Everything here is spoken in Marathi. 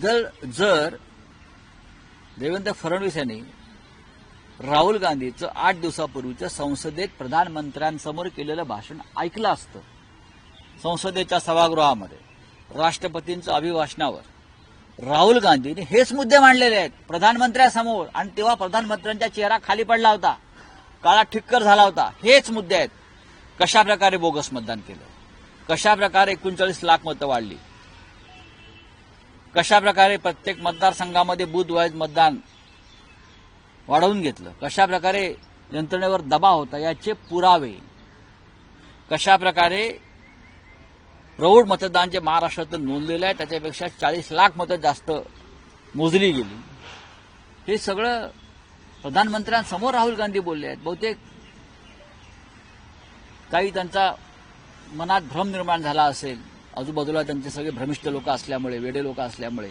जर जर देवेंद्र फडणवीस यांनी राहुल गांधीचं आठ दिवसापूर्वीचं संसदेत प्रधानमंत्र्यांसमोर केलेलं भाषण ऐकलं असतं संसदेच्या सभागृहामध्ये राष्ट्रपतींचं अभिभाषणावर राहुल गांधींनी हेच मुद्दे मांडलेले आहेत प्रधानमंत्र्यांसमोर आणि तेव्हा प्रधानमंत्र्यांचा चेहरा खाली पडला होता काळा ठिक्कर झाला होता हेच मुद्दे आहेत. कशा प्रकारे बोगस मतदान केलं? कशा प्रकारे एकोणचाळीस लाख मतं वाढली? कशा प्रकारे प्रत्येक मतदारसंघामध्ये बूथ वाईज मतदान वाढवून घेतलं? कशा प्रकारे यंत्रणेवर दबाव होता? याचे पुरावे. कशा प्रकारे प्रौढ मतदान जे महाराष्ट्रातून नोंदलेलं आहे त्याच्यापेक्षा चाळीस लाख मतं जास्त मोजली गेली. हे सगळं प्रधानमंत्र्यांसमोर राहुल गांधी बोलले आहेत. बहुतेक काही त्यांचा मनात भ्रम निर्माण झाला असेल. आजूबाजूला त्यांचे सगळे भ्रमिष्ट लोक असल्यामुळे वेडे लोक असल्यामुळे.